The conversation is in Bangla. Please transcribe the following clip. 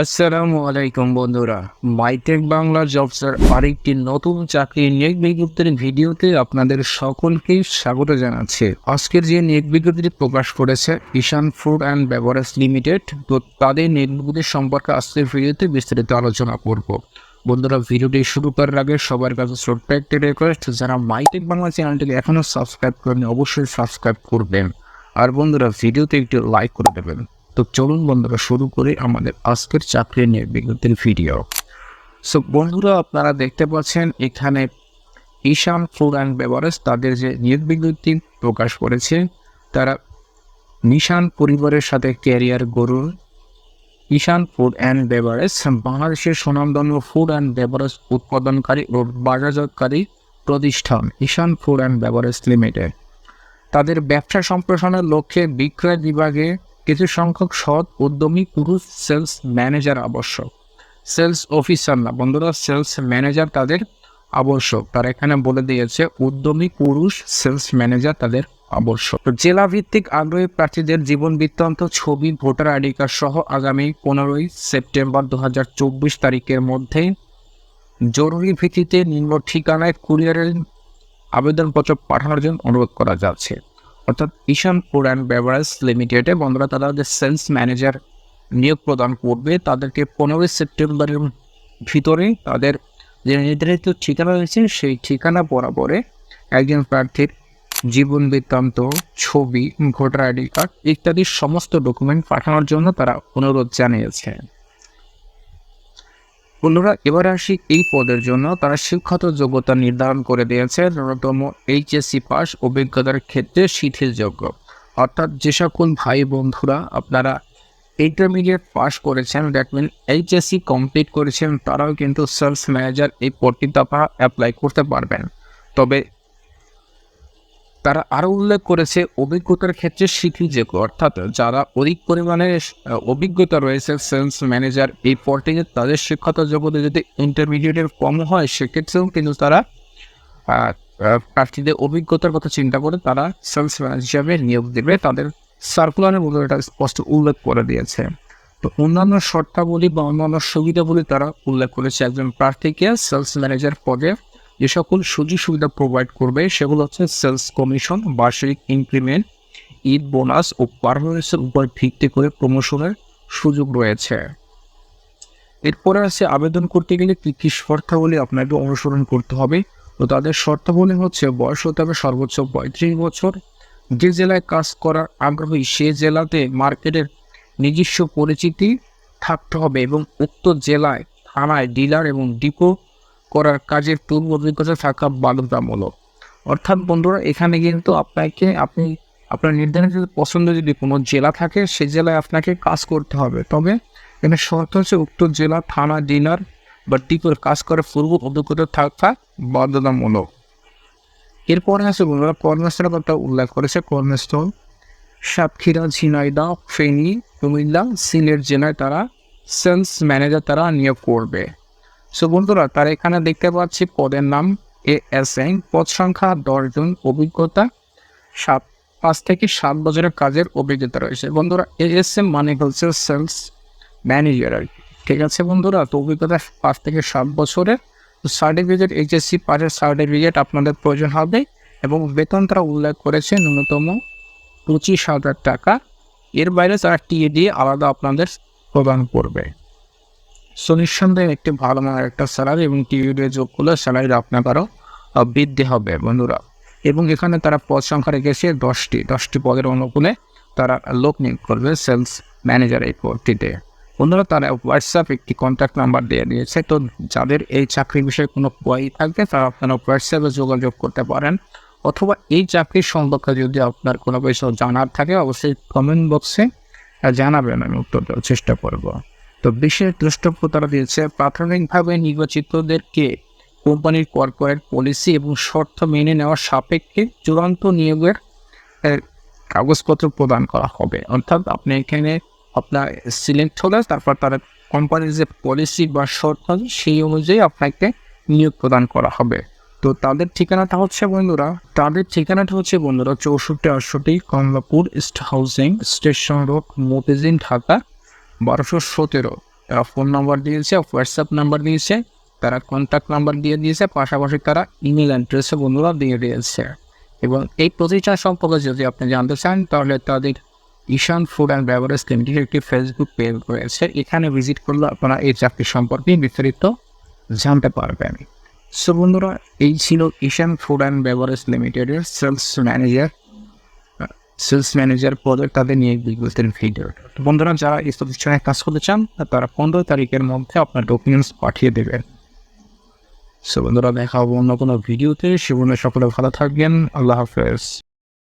আসসালামু আলাইকুম বন্ধুরা মাইটেক বাংলা জবসের আরেকটি নতুন চাকরি নিয়োগ বিজ্ঞপ্তির ভিডিওতে আপনাদের সকলকে স্বাগত জানাচ্ছি। আজকের যে নিয়োগ বিজ্ঞপ্তিটি প্রকাশ করেছে Ishan food and beverage limited তো তাদের নিয়োগ বিজ্ঞপ্তি সম্পর্কে আজকের ভিডিওতে বিস্তারিত আলোচনা করব। বন্ধুরা, ভিডিওটি শুরু করার আগে সবার কাছে ছোট্ট একটি রিকোয়েস্ট যারা মাইটেক বাংলা চ্যানেলটিকে এখনও সাবস্ক্রাইব করেন অবশ্যই সাবস্ক্রাইব করবেন। আর বন্ধুরা, ভিডিওতে একটি লাইক করে দেবেন। তো চলুন বন্ধুরা, শুরু করি আমাদের আজকের চাকরি নিয়ে বিজ্ঞপ্তির ভিডিও সো বন্ধুরা, আপনারা দেখতে পাচ্ছেন এখানে ঈশান ফুড অ্যান্ড বেভারেজ তাদের যে নিয়োগ বিজ্ঞপ্তি প্রকাশ করেছে, তারা নিশান পরিবারের সাথে ক্যারিয়ার গড়ুন। ঈশান ফুড অ্যান্ড বেভারেজ, বাংলাদেশের সুনামধন্য ফুড অ্যান্ড বেভারেজ উৎপাদনকারী ও বাজারজাতকারী প্রতিষ্ঠান Ishan food and beverage limited. তাদের ব্যবসা সম্প্রসারণের লক্ষ্যে বিক্রয় বিভাগে কিছু সংখ্যক সৎ, উদ্যমী, পুরুষ সেলস ম্যানেজার আবশ্যক। সেলস অফিসার না, বন্ধুরা সেলস ম্যানেজার তাদের আবশ্যক। তারা এখানে বলে দিয়েছে, উদ্যমী, পুরুষ সেলস ম্যানেজার তাদের আবশ্যক। জেলা ভিত্তিক আগ্রহী প্রার্থীদের জীবন বৃত্তান্ত, ছবি, ভোটার আইডি কার্ড সহ আগামী পনেরোই সেপ্টেম্বর দু হাজার চব্বিশ তারিখের মধ্যে জরুরি ভিত্তিতে নিম্ন ঠিকানায় কুরিয়ারের আবেদনপত্র পাঠানোর জন্য অনুরোধ করা যাচ্ছে। অর্থাৎ ঈশান ফুড অ্যান্ড বেভারেজ লিমিটেডে বন্ধুরা তারা যে সেলস ম্যানেজার নিয়োগ প্রদান করবে, তাদেরকে পনেরোই সেপ্টেম্বরের ভিতরে তাদের যে নির্ধারিত ঠিকানা রয়েছে, সেই ঠিকানা বরাবরে একজন প্রার্থীর জীবন বৃত্তান্ত, ছবি, ভোটার আইডি কার্ড ইত্যাদি সমস্ত ডকুমেন্ট পাঠানোর জন্য তারা অনুরোধ জানিয়েছে বন্ধুরা, এবার আসি এই পদের জন্য। তারা শিক্ষাগত যোগ্যতা নির্ধারণ করে দিয়েছে। ন্যূনতম এইচএসসি পাস অভিজ্ঞতার ক্ষেত্রে শিথিলযোগ্য। অর্থাৎ যে সকল ভাই বন্ধুরা আপনারা ইন্টারমিডিয়েট পাস করেছেন দ্যাট মিন এইচএসসি কমপ্লিট করেছেন, তারাও কিন্তু সেলস ম্যানেজার এই পদটি আপনারা অ্যাপ্লাই করতে পারবেন। তবে তারা আরও উল্লেখ করেছে, অভিজ্ঞতার ক্ষেত্রে শিথিলযোগ্য অর্থাৎ যারা অধিক পরিমাণে অভিজ্ঞতা রয়েছে সেলস ম্যানেজার এই পর্টিংয়ে তাদের শিক্ষাগত জগতে যদি ইন্টারমিডিয়েটের কম হয়, সেক্ষেত্রেও কিন্তু তারা প্রার্থীদের অভিজ্ঞতার কথা চিন্তা করে তারা সেলস ম্যানেজার হিসাবে নিয়োগ দেবে। তাদের সার্কুলারের মধ্যে এটা স্পষ্ট উল্লেখ করে দিয়েছে। তো অন্যান্য শর্তাবলী বা অন্যান্য সুবিধাবলী তারা উল্লেখ করেছে। একজন প্রার্থীকে সেলস ম্যানেজার পদে যে সকল সুযোগ সুবিধা প্রোভাইড করবে, সেগুলো হচ্ছে সেলস কমিশন বার্ষিক ইনক্রিমেন্ট ঈদ বোনাস ও পারফরমেন্সের উপর ভিত্তি করে প্রমোশনের সুযোগ রয়েছে। এরপরে আছে আবেদন করতে গেলে কী কী শর্তাবলী আপনাকে অনুসরণ করতে হবে? তো তাদের শর্তাবলী হচ্ছে বয়স হতে হবে সর্বোচ্চ পঁয়ত্রিশ বছর। যে জেলায় কাজ করার আগ্রহী, সে জেলাতে মার্কেটের নিজস্ব পরিচিতি থাকতে হবে এবং উক্ত জেলায় থানায় ডিলার এবং ডিপো করার কাজের পূর্ব অভিজ্ঞতা থাকা বাধ্যতামূলক। অর্থাৎ বন্ধুরা, এখানে কিন্তু আপনাকে, আপনি, আপনার নির্ধারিত পছন্দ যদি কোনো জেলা থাকে সেই জেলায় আপনাকে কাজ করতে হবে। তবে এখানে শর্ত হচ্ছে উক্ত জেলা, থানা, ডিলার বা ডিপোর কাজ করার পূর্ব অভিজ্ঞতা থাকা বাধ্যতামূলক। এরপরে আছে বন্ধুরা কর্মস্থলের কথা উল্লেখ করেছে, কর্মস্থল সাতক্ষীরা, ঝিনাইদহ, ফেনী, কুমিল্লা, সিলেট জেলায় তারা সেলস ম্যানেজার তারা নিয়োগ করবে। সো বন্ধুরা, তার এখানে দেখতে পাচ্ছি পদের নাম এ এস এন পদ সংখ্যা দশজন অভিজ্ঞতা সাত, পাঁচ থেকে সাত বছরের কাজের অভিজ্ঞতা রয়েছে। বন্ধুরা এ এস এম মানে হচ্ছে সেলস ম্যানেজার আর। ঠিক আছে বন্ধুরা, তো অভিজ্ঞতা পাঁচ থেকে সাত বছরের। সার্টিফিকেট, এইচএসসি পাশের সার্টিফিকেট আপনাদের প্রয়োজন হবে এবং বেতন তারা উল্লেখ করেছে ন্যূনতম পঁচিশ হাজার টাকা। এর বাইরে তারা টিএ দিয়ে আলাদা আপনাদের প্রদান করবে। সো নিঃসন্দেহে একটি ভালো মানের একটা স্যালারি এবং টিভি দিয়ে যোগ করলে স্যালারি আপনার আরও বৃদ্ধি হবে বন্ধুরা। এবং এখানে তারা পদ সংখ্যা রেখেছে দশটি। দশটি পদের অনুকূলে তারা লোক নিয়োগ করবে সেলস ম্যানেজার এই পদটিতে। বন্ধুরা, তারা হোয়াটসঅ্যাপ একটি কন্ট্যাক্ট নাম্বার দিয়ে দিয়েছে। তো, যাদের এই চাকরির বিষয়ে কোনো কোয়ারি থাকবে, তারা আপনারা হোয়াটসঅ্যাপে যোগাযোগ করতে পারেন। অথবা এই চাকরির সম্পর্কে যদি আপনার কোনো কিছু জানার থাকে, অবশ্যই কমেন্ট বক্সে জানাবেন, আমি উত্তর দেওয়ার চেষ্টা করব। তো বিশেষ দ্রষ্টব্য তারা দিয়েছে, প্রাথমিকভাবে নির্বাচিতদেরকে কোম্পানির কর্পোরেট পলিসি এবং শর্ত মেনে নেওয়ার সাপেক্ষে চূড়ান্ত নিয়োগের কাগজপত্র প্রদান করা হবে। অর্থাৎ আপনি এখানে আপনার সিলেক্ট হলে তারপর তারা কোম্পানির যে পলিসি বা শর্ত সেই অনুযায়ী আপনাকে নিয়োগ প্রদান করা হবে। তো তাদের ঠিকানাটা হচ্ছে বন্ধুরা, তাদের ঠিকানাটা হচ্ছে বন্ধুরা চৌষট্টি আটষট্টি Kamalapur east housing station road Motijheel Dhaka. বারোশো সতেরো। তারা ফোন নাম্বার দিয়েছে হোয়াটসঅ্যাপ নাম্বার দিয়েছে, তারা কন্ট্যাক্ট নাম্বার দিয়ে দিয়েছে, পাশাপাশি তারা ইমেল অ্যাড্রেসও বন্ধুরা দিয়ে দিয়েছে। এবং এই প্রতিষ্ঠান সম্পর্কে যদি আপনি জানতে চান, তাহলে তাদের Ishan food and beverage limited একটি ফেসবুক পেজ রয়েছে। এখানে ভিজিট করলে আপনারা এই চাকরি সম্পর্কে বিস্তারিত জানতে পারবেন। সো বন্ধুরা, এই ছিল ঈশান ফুড অ্যান্ড বেভারেজ লিমিটেডের সেলস ম্যানেজার সেলস ম্যানেজার পদে তাদের নিয়ে বিজ্ঞপ্তির ভিডিও বন্ধুরা, যারা এই প্রতিষ্ঠানে কাজ করতে চান, তারা পনেরো তারিখের মধ্যে আপনার ডকুমেন্টস পাঠিয়ে দেবেন। সো বন্ধুরা, দেখা হব অন্য কোনো ভিডিওতে সেগুলো সকলে ভালো থাকবেন। আল্লাহ হাফেজ।